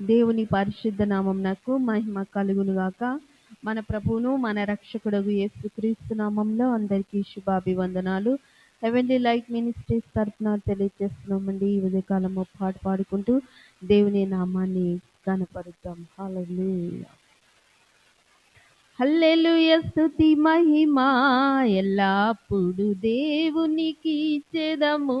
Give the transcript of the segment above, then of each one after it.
దేవుని పరిశుద్ధ నామం నాకు మహిమ కలుగునుగాక. మన ప్రభువును మన రక్షకుడగు యేసుక్రీస్తు నామంలో అందరికీ శుభాభివందనాలు. హెవెన్లీ లైట్ మినిస్ట్రీస్ తరఫున తెలియజేస్తున్నామండి. ఈ ఉదయకాలము పాట పాడుకుంటూ దేవుని నామాన్ని కనపరుద్దాం హల్లెలూయా హల్లెలూయ స్తుతి మహిమ. ఎల్లప్పుడు దేవునికి చెదము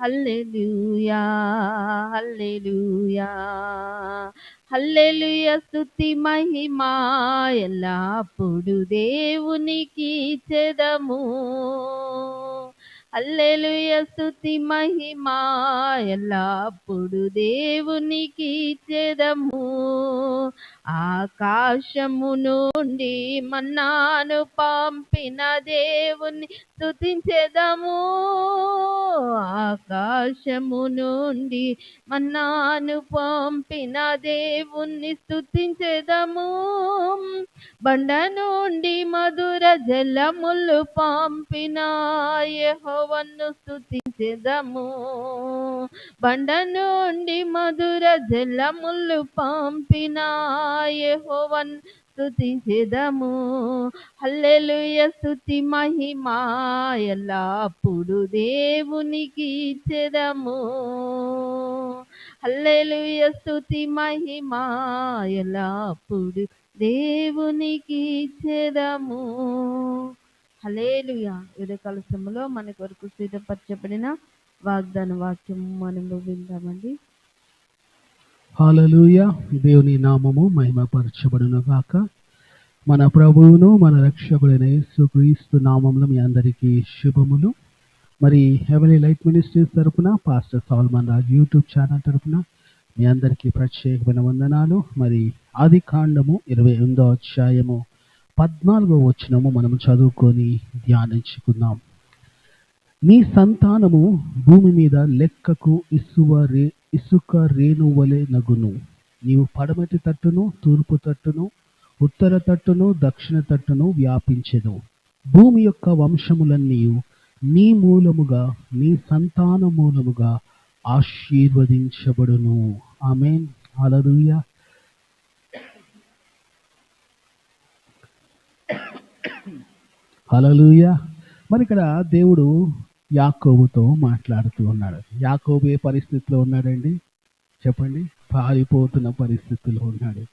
Hallelujah hallelujah. హల్లెలూయ స్తుతి మహిమా ఎల్లప్పుడు దేవునికి చెదము. హల్లెలూయ స్తుతి మహిమా ఎల్లప్పుడు దేవునికి చెదము. ఆకాశము నుండి మన్నాను పంపిన దేవుని స్తుతించెదము. ఆకాశము నుండి మన్నాను పంపిన దేవుణ్ణి స్తుతించెదము. బండ నుండి మధుర జలములు పంపిన యహోవన్ను స్తుతించెదము. బండ నుండి మధుర జలములు పంపిన యహోవన్ స్తుతించెదము హల్లెలూయ స్తుతి మహిమ ఎల్లప్పుడు దేవునికి చెదము హల్లెలుయ స్తుతి మహిమ ఎల్లప్పుడు దేవునికి చెదము హలేలుయ ఉదయకాల సమయంలో మన కొరకు సిద్ధపరచబడిన వాగ్దాన వాక్యం మనము విందామండి. హాలలుయ దేవుని నామము మహిమపరచబడును గాక మన ప్రభువును మన రక్షకుడైన యేసుక్రీస్తు నామంలో మీ అందరికీ శుభములు. మరి హెవెలీ లైట్ మినిస్ట్రీస్ తరపున pastor Solomon Raj YouTube channel తరపున మీ అందరికీ ప్రత్యేకమైన వందనాలు. మరి ఆది కాండము ఇరవై ఎనిమిదో అధ్యాయము పద్నాలుగో వచనము మనము చదువుకొని ధ్యానించుకుందాం. నీ సంతానము భూమి మీద లెక్కకు ఇసువ రే ఇసుక రేణువలే నగును. నీవు పడమటి తట్టును తూర్పు తట్టును ఉత్తర తట్టును దక్షిణ తట్టును వ్యాపించెదు భూమి యొక్క వంశములన్నీ నీ మూలముగా నీ సంతాన మూలముగా ఆశీర్వదించబడును. ఆమెన్. హల్లెలూయా. అలలుయ మరి ఇక్కడ దేవుడు యాకోబుతో మాట్లాడుతూ ఉన్నాడు. యాకోబు ఏ పరిస్థితిలో ఉన్నాడండి? చెప్పండి. పారిపోతున్న పరిస్థితిలో ఉన్నాడు.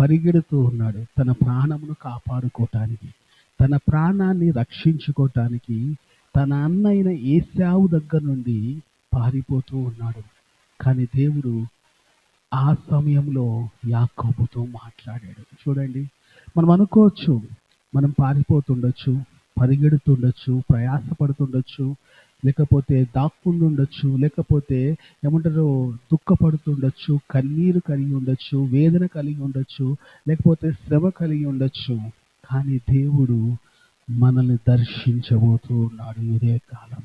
పరిగెడుతూ ఉన్నాడు. తన ప్రాణమును కాపాడుకోవటానికి తన ప్రాణాన్ని రక్షించుకోవటానికి తన అన్నైన ఏసావు దగ్గర నుండి పారిపోతూ ఉన్నాడు. కానీ దేవుడు ఆ సమయంలో యాకోబుతో మాట్లాడాడు. చూడండి. మనం అనుకోవచ్చు మనం పారిపోతుండొచ్చు పరిగెడుతుండొచ్చు ప్రయాసపడుతుండొచ్చు లేకపోతే దాక్కుండుండొచ్చు లేకపోతే ఏమంటారు దుఃఖపడుతుండొచ్చు కన్నీరు కలిగి ఉండొచ్చు వేదన కలిగి ఉండొచ్చు లేకపోతే శ్రమ కలిగి ఉండొచ్చు కానీ దేవుడు మనల్ని దర్శించబోతూ ఉన్నాడు ఇదే కాలం.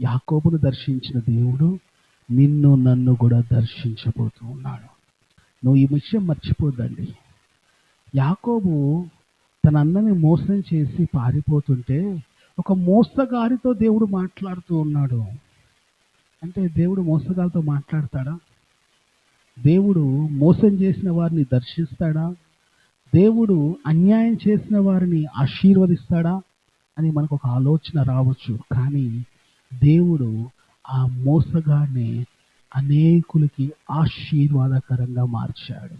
యాకోబును దర్శించిన దేవుడు నిన్ను నన్ను కూడా దర్శించబోతూ ఉన్నాడు. నువ్వు ఈ విషయం మర్చిపోద్దండి. యాకోబు తన అన్నని మోసం చేసి పారిపోతుంటే ఒక మోసగారితో దేవుడు మాట్లాడుతూ ఉన్నాడు. అంటే దేవుడు మోసగారితో మాట్లాడతాడా? దేవుడు మోసం చేసిన వారిని దర్శిస్తాడా? దేవుడు అన్యాయం చేసిన వారిని ఆశీర్వదిస్తాడా? అని మనకు ఒక ఆలోచన రావచ్చు. కానీ దేవుడు ఆ మోసగాడిని అనేకులకి ఆశీర్వాదకరంగా మార్చాడు.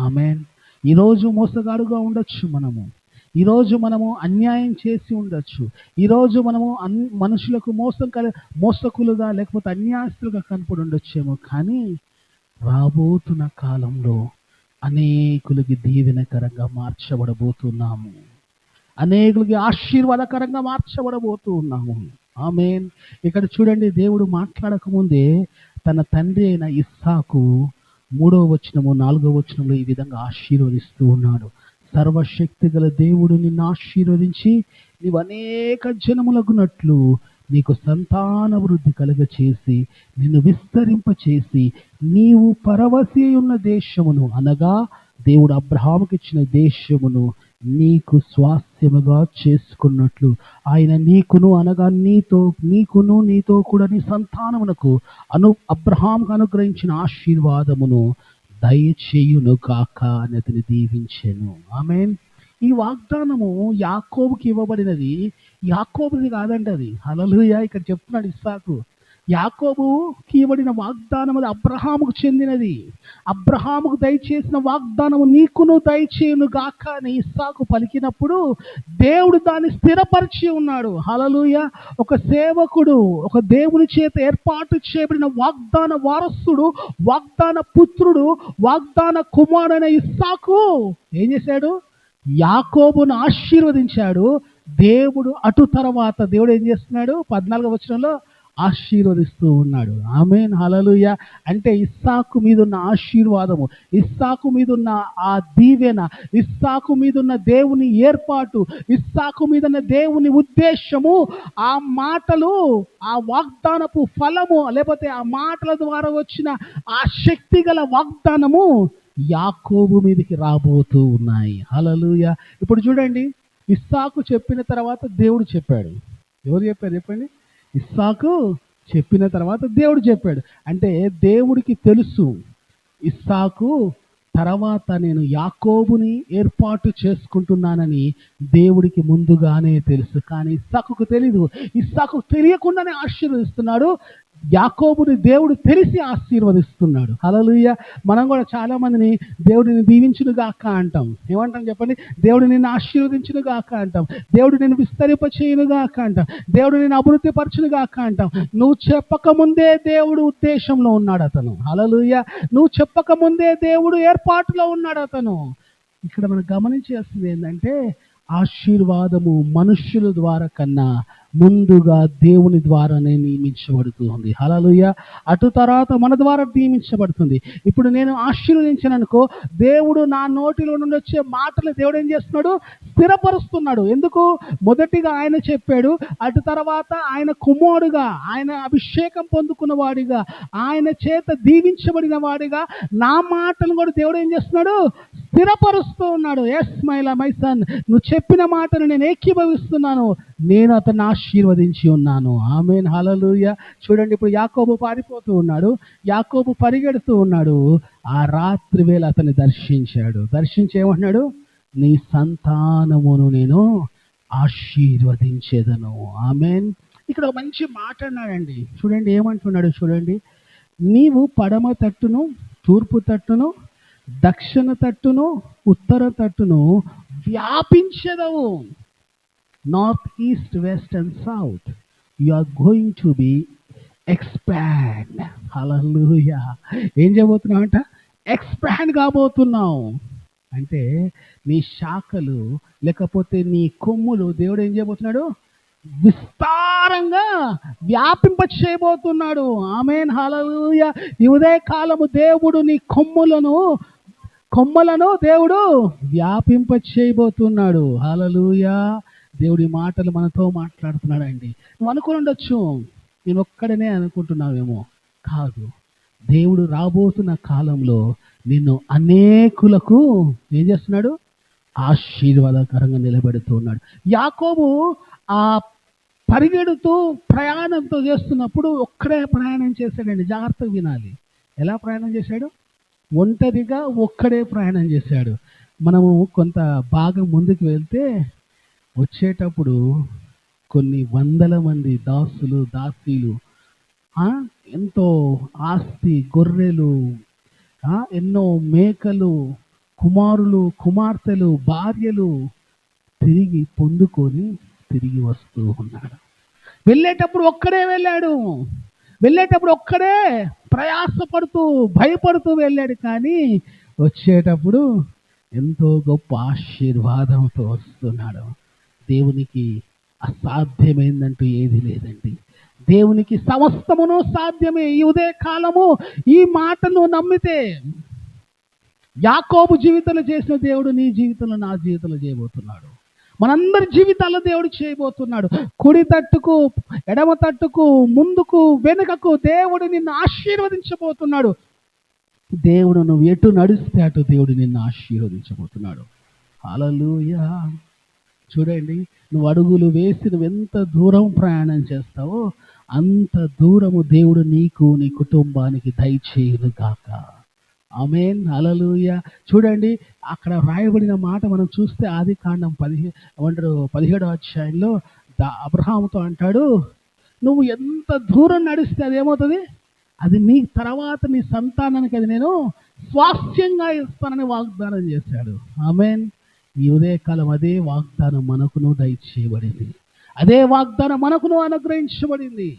ఆమెన్. ఈరోజు మోసగాడుగా ఉండొచ్చు మనము. ఈరోజు మనము అన్యాయం చేసి ఉండొచ్చు. ఈరోజు మనము అన్ మనుషులకు మోసం కల మోసకులుగా లేకపోతే అన్యాయస్తులుగా కనపడి ఉండొచ్చేమో కానీ రాబోతున్న కాలంలో అనేకులకి దీవెనకరంగా మార్చబడబోతున్నాము. అనేకులకి ఆశీర్వాదకరంగా మార్చబడబోతూ ఉన్నాము ఆమెన్. ఇక్కడ చూడండి దేవుడు మాట్లాడకముందే తన తండ్రి అయిన ఇస్సాకు మూడో వచనము నాలుగో వచనంలో ఈ విధంగా ఆశీర్వదిస్తూ ఉన్నాడు. సర్వశక్తి గల దేవుడు నిన్ను ఆశీర్వదించి నీవు అనేక జనములగునట్లు నీకు సంతాన వృద్ధి కలుగ చేసి నిన్ను విస్తరింపచేసి నీవు పరవశి ఉన్న దేశమును అనగా దేవుడు అబ్రహాముకి ఇచ్చిన దేశమును నీకు స్వాస్థ్యముగా చేసుకున్నట్లు. ఆయన నీకును అనగా నీతో నీకును నీతో కూడా నీ సంతానమునకు అను అబ్రహాంకు అనుగ్రహించిన ఆశీర్వాదమును దయచేయును కాక అని అతని దీవించాను. ఆమె ఈ వాగ్దానము యాకోబుకి ఇవ్వబడినది. యాకోబుది కాదండి అది హలలుయ ఇక్కడ చెప్తున్నాడు ఇస్సాకు. యాకోబు ఇవ్వబడిన వాగ్దానం అది అబ్రహాముకు చెందినది. అబ్రహాముకు దయచేసిన వాగ్దానము నీకును దయచేయును గాక అని ఇస్సాకు పలికినప్పుడు దేవుడు దాన్ని స్థిరపరిచి ఉన్నాడు. హలలుయ ఒక సేవకుడు ఒక దేవుని చేత ఏర్పాటు చేయబడిన వాగ్దాన వారసుడు వాగ్దాన పుత్రుడు వాగ్దాన కుమారుడైన ఇస్సాకు ఏం చేశాడు? యాకోబును ఆశీర్వదించాడు. దేవుడు అటు తర్వాత దేవుడు ఏం చేస్తున్నాడు? పద్నాలుగో వచనంలో ఆశీర్వదిస్తూ ఉన్నాడు. ఆమెన్ హలలుయ అంటే ఇస్సాకు మీద ఉన్న ఆశీర్వాదము ఇస్సాకు మీద ఉన్న ఆ దీవెన ఇస్సాకు మీద ఉన్న దేవుని ఏర్పాటు ఇస్సాకు మీద ఉన్న దేవుని ఉద్దేశము ఆ మాటలు ఆ వాగ్దానపు ఫలము లేకపోతే ఆ మాటల ద్వారా వచ్చిన ఆ శక్తి గల వాగ్దానము యాకోబు మీదకి రాబోతూ ఉన్నాయి. హలలుయ ఇప్పుడు చూడండి ఇస్సాకు చెప్పిన తర్వాత దేవుడు చెప్పాడు. ఎవరు చెప్పారు? చెప్పండి. ఇస్సాకు చెప్పిన తర్వాత దేవుడు చెప్పాడు. అంటే దేవుడికి తెలుసు ఇస్సాకు తర్వాత నేను యాకోబుని ఏర్పాటు చేసుకుంటున్నానని దేవుడికి ముందుగానే తెలుసు. కానీ ఇస్సాకుకు తెలీదు. ఇస్సాకు తెలియకుండానే ఆశీర్వదిస్తున్నాడు. యాకోబుని దేవుడు తెలిసి ఆశీర్వదిస్తున్నాడు. హలలుయ మనం కూడా చాలా మందిని దేవుడిని దీవించును గాక అంటాం. ఏమంటాం చెప్పండి? దేవుడు నిన్ను ఆశీర్వదించును గాక అంటాం. దేవుడు నిన్ను విస్తరింపచేయును గాక అంటాం. దేవుడు నిన్ను అభివృద్ధి పరచును గాక అంటాం. నువ్వు చెప్పక ముందే దేవుడు ఉద్దేశంలో ఉన్నాడు అతను. హలలుయ నువ్వు చెప్పక ముందే దేవుడు ఏర్పాటులో ఉన్నాడు అతను. ఇక్కడ మనం గమనించాల్సింది ఏంటంటే ఆశీర్వాదము మనుష్యుల ద్వారా కన్నా ముందుగా దేవుని ద్వారానే నియమించబడుతుంది హలలుయ అటు తర్వాత మన ద్వారా నియమించబడుతుంది. ఇప్పుడు నేను ఆశీర్వదించాననుకో దేవుడు నా నోటిలో నుండి వచ్చే మాటలు దేవుడు ఏం చేస్తున్నాడు? స్థిరపరుస్తున్నాడు. ఎందుకు? మొదటిగా ఆయన చెప్పాడు అటు తర్వాత ఆయన కుమారుడుగా ఆయన అభిషేకం పొందుకున్న వాడిగా ఆయన చేత దీవించబడిన వాడిగా నా మాటలు కూడా దేవుడు ఏం చేస్తున్నాడు? స్థిరపరుస్తూ ఉన్నాడు. ఎస్ మైలా మై సన్ నువ్వు చెప్పిన మాటను నేను ఏకీభవిస్తున్నాను. నేను అతన్ని ఆశీర్వదించి ఉన్నాను. ఆమెన్. హలలుయ చూడండి ఇప్పుడు యాకోబు పారిపోతూ ఉన్నాడు. యాకోబు పరిగెడుతూ ఉన్నాడు. ఆ రాత్రి వేళ అతన్ని దర్శించాడు. దర్శించి ఏమన్నాడు నీ సంతానమును నేను ఆశీర్వదించేదను. ఆమెన్. ఇక్కడ ఒక మంచి మాట అన్నాడండి. చూడండి ఏమంటున్నాడు చూడండి. నీవు పడమ తట్టును తూర్పు తట్టును దక్షిణ తట్టును ఉత్తర తట్టును వ్యాపించదవు. North east west and south you are going to be expand hallelujah ఏం చేయబోతున్నావు అంట ఎక్స్పాండ్ కాబోతున్నావు. అంటే నీ శాఖలు లేకపోతే నీ కొమ్ములు దేవుడు ఏం చేయబోతున్నాడు? విస్తారంగా వ్యాపింప చేయబోతున్నాడు ఆమెన్ హలలుయ ఈ ఉదయ కాలము దేవుడు నీ కొమ్ములను కొమ్మలను దేవుడు వ్యాపింప చేయబోతున్నాడు హలలుయా దేవుడి మాటలు మనతో మాట్లాడుతున్నాడండి. నువ్వు అనుకుని ఉండొచ్చు నేను ఒక్కడనే అనుకుంటున్నావేమో. కాదు దేవుడు రాబోతున్న కాలంలో నిన్ను అనేకులకు ఏం చేస్తున్నాడు? ఆశీర్వాదకరంగా నిలబెడుతూ ఉన్నాడు. యాకోబు ఆ పరిగెడుతూ ప్రయాణంతో చేస్తున్నప్పుడు ఒక్కడే ప్రయాణం చేశాడండి. జాగ్రత్తగా వినాలి. ఎలా ప్రయాణం చేశాడు? ఒంటరిగా ఒక్కడే ప్రయాణం చేశాడు. మనము కొంత భాగం ముందుకు వెళ్తే వచ్చేటప్పుడు కొన్ని వందల మంది దాసులు దాసీలు ఎంతో ఆస్తి గొర్రెలు ఎన్నో మేకలు కుమారులు కుమార్తెలు భార్యలు తిరిగి పొందుకొని తిరిగి వస్తూ ఉన్నాడు వెళ్ళేటప్పుడు ఒక్కడే వెళ్ళాడు. వెళ్ళేటప్పుడు ఒక్కడే ప్రయాసపడుతూ భయపడుతూ వెళ్ళాడు. కానీ వచ్చేటప్పుడు ఎంతో గొప్ప ఆశీర్వాదంతో వస్తున్నాడు. దేవునికి అసాధ్యమైందంటూ ఏది లేదండి. దేవునికి సమస్తమును సాధ్యమే. ఈ ఉదయ కాలము ఈ మాటను నమ్మితే యాకోబు జీవితంలో చేసిన దేవుడు నీ జీవితంలో నా జీవితంలో చేయబోతున్నాడు. మనందరి జీవితాల్లో దేవుడు చేయబోతున్నాడు. కుడి తట్టుకు ఎడమ తట్టుకు ముందుకు వెనుకకు దేవుడు నిన్ను ఆశీర్వదించబోతున్నాడు. దేవుడు నువ్వు ఎటు నడిస్తే అటు దేవుడు నిన్ను ఆశీర్వదించబోతున్నాడు. అలలుయా చూడండి నువ్వు అడుగులు వేసి నువ్వు ఎంత దూరం ప్రయాణం చేస్తావో అంత దూరము దేవుడు నీకు నీ కుటుంబానికి దయచేయును కాక ఆమెన్ అలలుయ చూడండి అక్కడ రాయబడిన మాట మనం చూస్తే ఆది కాండం పదిహే ఏమంటారు పదిహేడో అధ్యాయంలో దా- అబ్రహాముతో అంటాడు నువ్వు ఎంత దూరం నడిస్తే అదేమవుతుంది అది నీ తర్వాత నీ సంతానానికి అది నేను స్వాస్థ్యంగా ఇస్తానని వాగ్దానం చేశాడు. ఆమెన్. ఈ ఉదయకాలం అదే వాగ్దానం మనకును దయచేయబడింది. అదే వాగ్దానం మనకును అనుగ్రహించబడింది.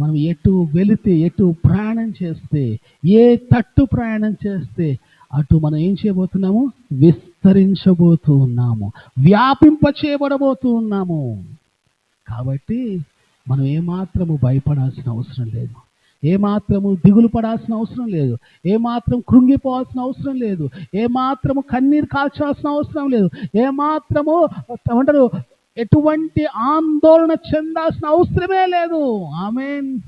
మనం ఎటు వెళితే ఎటు ప్రయాణం చేస్తే ఏ తట్టు ప్రయాణం చేస్తే అటు మనం ఏం చేయబోతున్నాము? విస్తరించబోతూ ఉన్నాము. వ్యాపింప చేయబడబోతూ ఉన్నాము. కాబట్టి మనం ఏమాత్రము భయపడాల్సిన అవసరం లేదు. ఏమాత్రము దిగులు పడాల్సిన అవసరం లేదు. ఏమాత్రం కృంగిపోవాల్సిన అవసరం లేదు. ఏమాత్రము కన్నీరు కాల్చాల్సిన అవసరం లేదు. ఏమాత్రము ఏమంటారు ఎటువంటి ఆందోళన చెందాల్సిన అవసరమే లేదు. ఆమె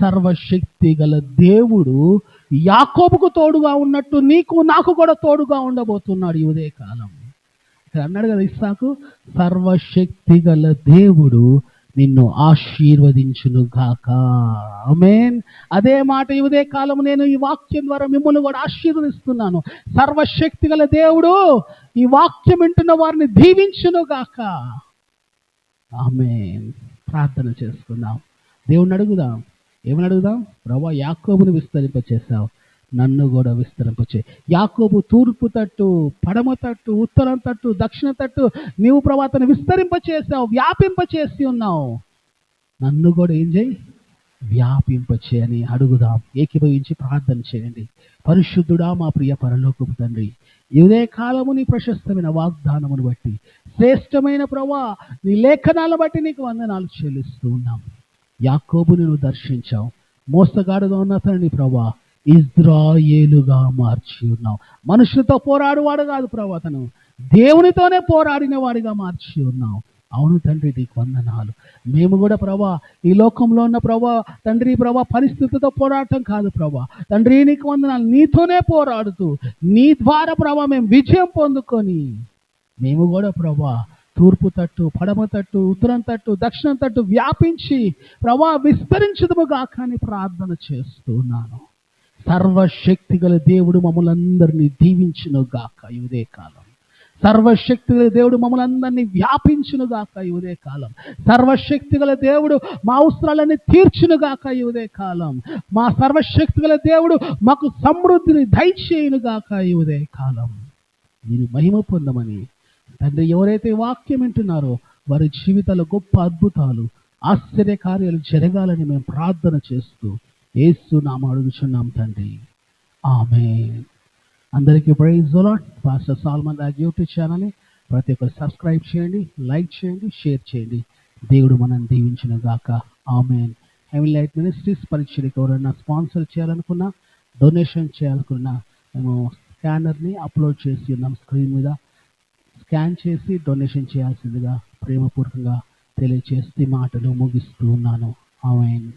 సర్వశక్తి గల దేవుడు యాకోబుకు తోడుగా ఉన్నట్టు నీకు నాకు కూడా తోడుగా ఉండబోతున్నాడు ఈ ఉదయకాలం. ఇక్కడ అన్నాడు కదా ఇస్సాకు సర్వశక్తి గల దేవుడు నిన్ను ఆశీర్వదించును గాక. ఆమెన్. అదే మాట ఇదే కాలం నేను ఈ వాక్యం ద్వారా మిమ్మల్ని కూడా ఆశీర్వదిస్తున్నాను. సర్వశక్తి గల దేవుడు ఈ వాక్యం వింటున్న వారిని దీవించును గాక. ఆమెన్. ప్రార్థన చేసుకుందాం. దేవుణ్ణి అడుగుదాం. ఏమని అడుగుదాం? ప్రభా యాకోబుని విస్తరింపచేశావు. నన్ను కూడా విస్తరింపచే యాకోబు తూర్పు తట్టు పడమ తట్టు ఉత్తరం తట్టు దక్షిణ తట్టు నీవు ప్రభాతను విస్తరింపచేసావు వ్యాపింపచేసి ఉన్నావు. నన్ను కూడా ఏం చేయి? వ్యాపింపచేయని అడుగుదాం. ఏకీభవించి ప్రార్థన చేయండి. పరిశుద్ధుడా మా ప్రియ పరలోకపు తండ్రి ఇదే కాలము నీ ప్రశస్తమైన వాగ్దానమును బట్టి శ్రేష్టమైన ప్రభా నీ లేఖనాలను బట్టి నీకు వందనాలు చెల్లిస్తూ ఉన్నాం. యాకోబు నువ్వు దర్శించావు. మోసగాడుగా ఉన్న తండ్రి ప్రభా ఇజ్రాయేలుగా మార్చి ఉన్నావు మనుషులతో పోరాడువాడు కాదు ప్రభా తను దేవునితోనే పోరాడిన వాడిగా మార్చి ఉన్నావు అవును తండ్రి నీకు వందనాలు. మేము కూడా ప్రభా ఈ లోకంలో ఉన్న ప్రభా తండ్రి ప్రభా పరిస్థితితో పోరాటం కాదు ప్రభా తండ్రి నీకు వందనాలు. నీతోనే పోరాడుతూ నీ ద్వారా ప్రభా మేము విజయం పొందుకొని మేము కూడా ప్రభా తూర్పు తట్టు పడమ తట్టు ఉత్తరం తట్టు దక్షిణం తట్టు వ్యాపించి ప్రభా విస్తరించదుము కానీ ప్రార్థన చేస్తున్నాను. సర్వశక్తి గల దేవుడు మమ్మల్ని అందరినీ దీవించునుగాక ఈ కాలం. సర్వశక్తి గల దేవుడు మమ్మల్ని అందరినీ వ్యాపించునుగాక ఈ కాలం. సర్వశక్తి గల దేవుడు మా అవసరాలన్నీ తీర్చునుగాక ఈ ఉదయ కాలం. మా సర్వశక్తి గల దేవుడు మాకు సమృద్ధిని దయచేయునుగాక ఈ ఉదయ కాలం. మీరు మహిమ పొందమని తండ్రి ఎవరైతే వాక్యం వింటున్నారో వారి జీవితాల్లో గొప్ప అద్భుతాలు ఆశ్చర్య కార్యాలు జరగాలని మేము ప్రార్థన చేస్తూ ఏసు నామ అడుగుచున్నాం తండ్రి. ఆమె అందరికీ praise allot pastor salmon Raj YouTube ఛానల్ని ప్రతి ఒక్కరు సబ్స్క్రైబ్ చేయండి లైక్ చేయండి షేర్ చేయండి. దేవుడు మనం దీవించిన గాక. ఆమెన్. హెవీ లైట్ మినిస్ట్రీస్ పరీక్షలకు ఎవరైనా స్పాన్సర్ చేయాలనుకున్నా డొనేషన్ చేయాలనుకున్నా మేము స్కానర్ని అప్లోడ్ చేసి ఉన్నాం స్క్రీన్ మీద. స్కాన్ చేసి డొనేషన్ చేయాల్సిందిగా ప్రేమపూర్వకంగా తెలియచేస్తే మాటలు ముగిస్తూ ఉన్నాను. ఆమె